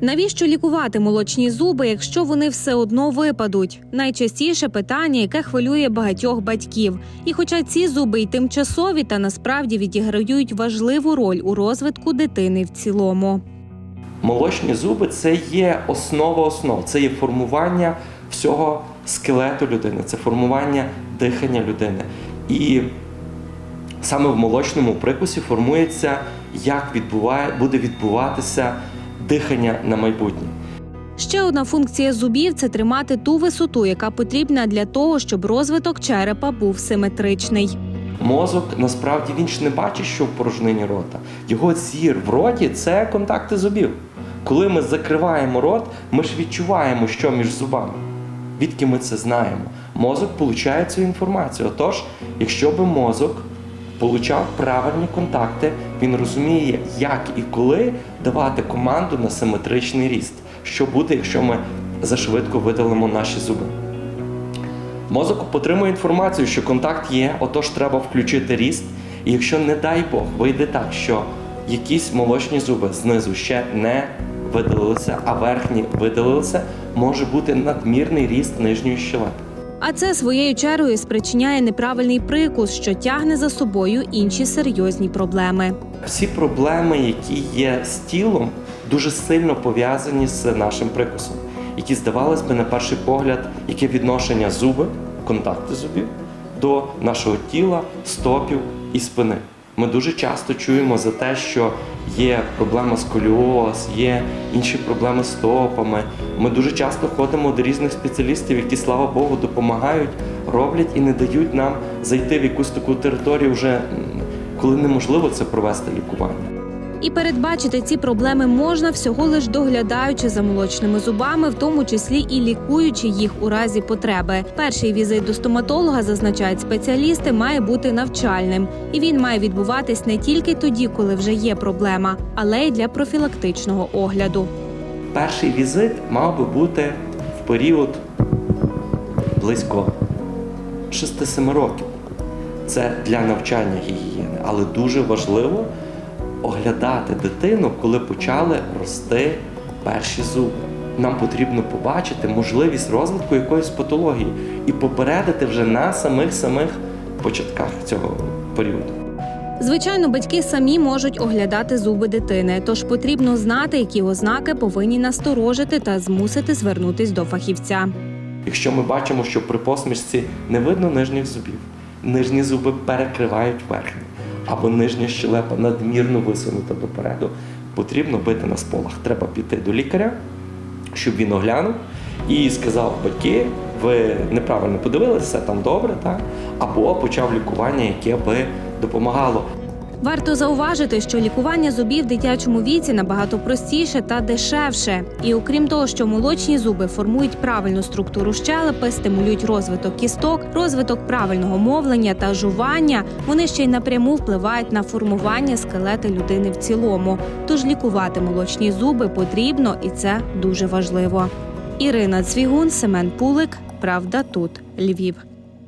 Навіщо лікувати молочні зуби, якщо вони все одно випадуть? Найчастіше питання, яке хвилює багатьох батьків. І хоча ці зуби й тимчасові, та насправді відіграють важливу роль у розвитку дитини в цілому. Молочні зуби це є основа основ, це є формування всього скелету людини, це формування дихання людини. І саме в молочному прикусі формується, як відбуває, буде відбуватися дихання на майбутнє. Ще одна функція зубів це тримати ту висоту, яка потрібна для того, щоб розвиток черепа був симетричний. Мозок насправді він ж не бачить, що в порожнині рота. Його зір в роті це контакти зубів. Коли ми закриваємо рот, ми ж відчуваємо, що між зубами. Відки ми це знаємо? Мозок получає цю інформацію. Отож, якщо би мозок получав правильні контакти, він розуміє, як і коли давати команду на симетричний ріст. Що буде, якщо ми зашвидко видалимо наші зуби? Мозок отримує інформацію, що контакт є, отож треба включити ріст. І якщо, не дай Бог, вийде так, що якісь молочні зуби знизу ще не видалилися, а верхні видалилися, може бути надмірний ріст нижньої щелепи. А це своєю чергою спричиняє неправильний прикус, що тягне за собою інші серйозні проблеми. Всі проблеми, які є з тілом, дуже сильно пов'язані з нашим прикусом, які здавалось би на перший погляд, яке відношення зуби, контакти зубів до нашого тіла, стопів і спини. Ми дуже часто чуємо за те, що є проблема сколіоз, є інші проблеми з стопами. Ми дуже часто ходимо до різних спеціалістів, які, слава Богу, допомагають, роблять і не дають нам зайти в якусь таку територію, вже коли неможливо це провести лікування. І передбачити ці проблеми можна всього лиш доглядаючи за молочними зубами, в тому числі і лікуючи їх у разі потреби. Перший візит до стоматолога, зазначають спеціалісти, має бути навчальним, і він має відбуватись не тільки тоді, коли вже є проблема, але й для профілактичного огляду. Перший візит мав би бути в період близько 6-7 років. Це для навчання гігієни, але дуже важливо оглядати дитину, коли почали рости перші зуби. Нам потрібно побачити можливість розвитку якоїсь патології і попередити вже на самих самих початках цього періоду. Звичайно, батьки самі можуть оглядати зуби дитини, тож потрібно знати, які ознаки повинні насторожити та змусити звернутись до фахівця. Якщо ми бачимо, що при посмішці не видно нижніх зубів, нижні зуби перекривають верхні, або нижня щелепа надмірно висунута допереду, потрібно бити на сполах. Треба піти до лікаря, щоб він оглянув і сказав, батьки, ви неправильно подивилися, все там добре, так? або почав лікування, яке би допомагало. Варто зауважити, що лікування зубів в дитячому віці набагато простіше та дешевше. І окрім того, що молочні зуби формують правильну структуру щелепи, стимулюють розвиток кісток, розвиток правильного мовлення та жування, вони ще й напряму впливають на формування скелета людини в цілому. Тож лікувати молочні зуби потрібно, і це дуже важливо. Ірина Цвігун, Семен Пулик. Правда, тут Львів.